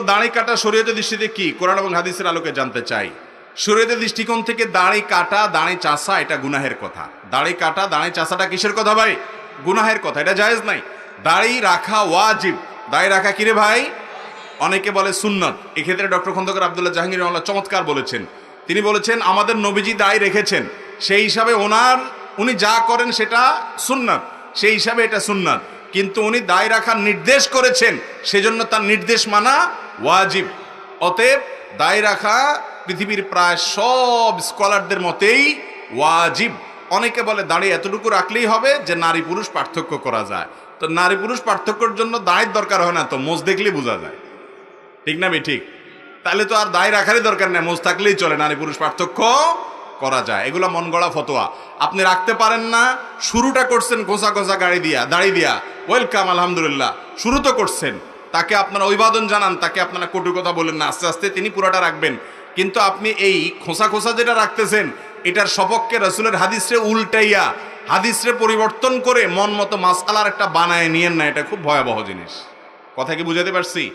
দাড়ি কাটা শরীয়তের দৃষ্টিতে কি? কোরআন এবং হাদিসের আলোকে জানতে চাই। শরীয়তের দৃষ্টিকোণ থেকে দাড়ি কাটা, দাড়ি চাষা, এটা গুনাহের কথা। দাড়ি কাটা, দাড়ি চাষাটা কিসের কথা ভাই? গুনাহের কথা, এটা জায়েজ নাই। দাড়ি রাখা ওয়াজিব। দাড়ি রাখা কিরে ভাই? অনেকে বলে সুন্নত। এক্ষেত্রে ডক্টর খন্দকার আবদুল্লাহ জাহাঙ্গীর রহমাল্লাহ চমৎকার বলেছেন। তিনি বলেছেন, আমাদের নবীজি দায় রেখেছেন। সেই হিসাবে ওনার, উনি যা করেন সেটা সুন্নত। সেই হিসাবে এটা সুন্নত। কিন্তু উনি দায় রাখার নির্দেশ করেছেন। সেজন্য তার নির্দেশ মানা ওয়াজিব। অতএব দায় রাখা পৃথিবীর প্রায় সব স্কলারদের মতেই ওয়াজিব। অনেকে বলে দাঁড়িয়ে এতটুকু রাখলেই হবে যে নারী পুরুষ পার্থক্য করা যায়। তো নারী পুরুষ পার্থক্যর জন্য দায়ের দরকার হয় না তো মোজ দেখলেই বোঝা যায়। ঠিক না বে ঠিক। তাহলে তো আর দায় রাখারই দরকার নেই, মোজ থাকলেই চলে নারী পুরুষ পার্থক্য করা যায়। এগুলো মন গড়া ফতোয়া। আপনি রাখতে পারেন না, শুরুটা করছেন ঘোষা ঘোষা গাড়ি দিয়া, দাড়ি দিয়া। ওয়েলকাম, আলহামদুলিল্লাহ। শুরু তো করছেন। তাকে আপনারা অভিবাদন জানান, তাকে আপনারা কটু কথা বলেন না, আস্তে আস্তে তিনি পুরোটা রাখবেন। কিন্তু আপনি এই খোসা খোসা যেটা রাখতেছেন, এটার সপক্ষে রসুলের হাদিসরে উল্টাইয়া, হাদিসরে পরিবর্তন করে মন মতো মাসালার একটা বানায় নিয়েন না, এটা খুব ভয়াবহ জিনিস। কথা কি বুঝাতে পারছি?